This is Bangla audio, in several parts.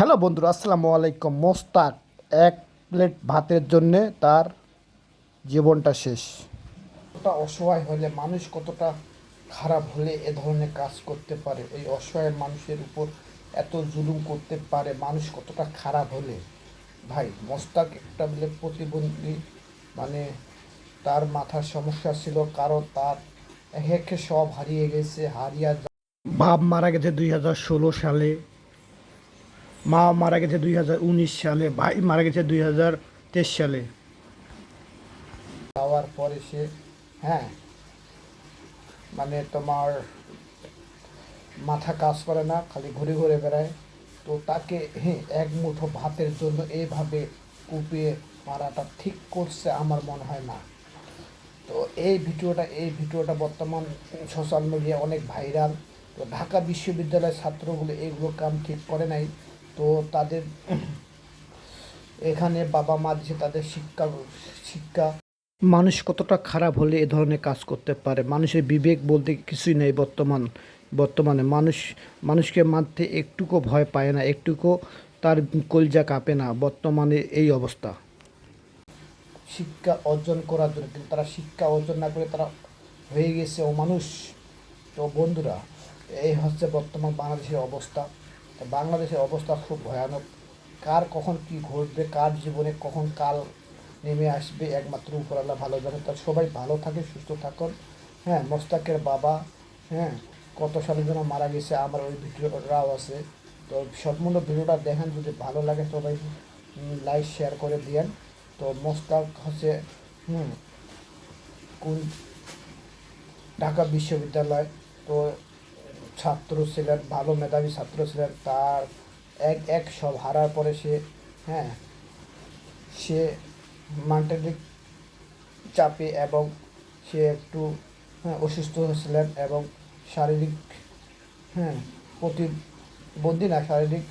হ্যালো বন্ধুরা, আসসালামু আলাইকুম। মোস্তাক, এক প্লেট ভাতের জন্যে তার জীবনটা শেষ। কতটা অসহায় হলে মানুষ কতটা খারাপ হলে এ ধরনের কাজ করতে পারে? ওই অসহায় মানুষের উপর এত জুলুম করতে পারে, মানুষ কতটা খারাপ হলে? ভাই, মোস্তাক একটা বলে প্রতিবন্ধী মানে তার মাথার সমস্যা ছিল কারণ তার একে সব হারিয়ে গেছে, হারিয়া বাপ মারা গেছে দুই হাজার ষোলো সালে। মা মারা গেছে দুই হাজার উনিশ সালে, ভাই মারা গেছে দুই হাজার তেইশ সালে। যাওয়ার পরে সে হ্যাঁ মানে তোমার মাথা কাজ করে না, খালি ঘুরে ঘুরে বেড়ায়। তো তাকে হ্যাঁ এক মুঠো ভাতের জন্য এইভাবে কুপিয়ে মারাটা ঠিক করছে আমার মনে হয় না। তো এই ভিডিওটা এই ভিডিওটা বর্তমান সোশ্যাল মিডিয়া অনেক ভাইরাল তো ঢাকা বিশ্ববিদ্যালয়ের ছাত্রগুলো এইগুলো কাম ঠিক করে নাই। তো তাদের এখানে বাবা মা দিচ্ছে তাদের শিক্ষা শিক্ষা। মানুষ কতটা খারাপ হলে এ ধরনের কাজ করতে পারে? মানুষের বিবেক বলতে কিছুই নেই বর্তমান, বর্তমানে। মানুষ, মানুষকে মারতে একটুকু ভয় পায় না, একটুকু তার কলজা কাঁপে না। বর্তমানে এই অবস্থা। শিক্ষা অর্জন করার জন্য কিন্তু তারা শিক্ষা অর্জন না করে তারা হয়ে গেছে। ও মানুষ। তো বন্ধুরা, এই হচ্ছে বর্তমান বাংলাদেশের অবস্থা। বাংলাদেশের অবস্থা খুব ভয়ানক। কার কখন কি ঘটবে, কার জীবনে কখন কাল নেমে আসবে, একমাত্র উপরাল্লা ভালো জানে তার সবাই ভালো থাকে সুস্থ থাকুন। হ্যাঁ মোস্তাকের বাবা হ্যাঁ কত সালের জন্য মারা গেছে, আমার ওই ভিডিওটাও আছে। তো সম্পূর্ণ ভিডিওটা দেখেন, যদি ভালো লাগে সবাই লাইক, শেয়ার করে দিয়েন। তো মোস্তাক হচ্ছে, হুম, কোন ঢাকা বিশ্ববিদ্যালয়। তো ছাত্র ছিলেন, ভালো মেধাবী ছাত্র ছিলেন, তার এক এক সব হারার পরে সে হ্যাঁ সে মানসিক চাপে এবং সে একটু হ্যাঁ অসুস্থ হয়েছিলেন এবং শারীরিক হ্যাঁ প্রতিবন্ধী না, শারীরিক,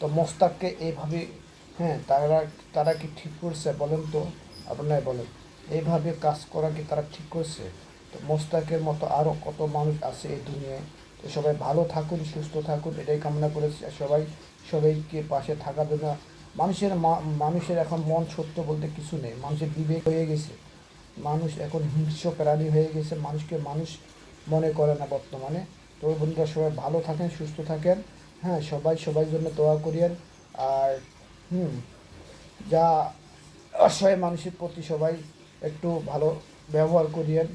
তো মোস্তাককে এইভাবে হ্যাঁ তারা তারা কি ঠিক করছে বলেন তো? আপনারাই বলেন। এইভাবে কাজ করা কি তারা ঠিক করছে? তো মোস্তাকের মতো আরও কত মানুষ আছে এই দুনিয়ায়? তো সবাই ভালো থাকুন, সুস্থ থাকুন, এটাই কামনা করেছি। আর সবাই, সবাইকে পাশে থাকার জন্য মানুষের মানুষের এখন মন সত্য বলতে কিছু নেই। মানুষের বিবেক হয়ে গেছে। মানুষ এখন হিংস্র প্রাণী হয়ে গেছে। মানুষকে মানুষ মনে করে না বর্তমানে। তো বন্ধুরা, সবাই ভালো থাকেন, সুস্থ থাকেন। হ্যাঁ সবাই সবার জন্য দোয়া করিয়েন। আর, হুম, যা অসহায় মানুষের প্রতি সবাই একটু ভালো ব্যবহার করিয়েন।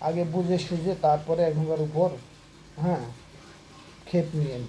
আগে বুঝে সুঝে তারপরে একবার উপর হ্যাঁ ক্ষেপ নিয়েন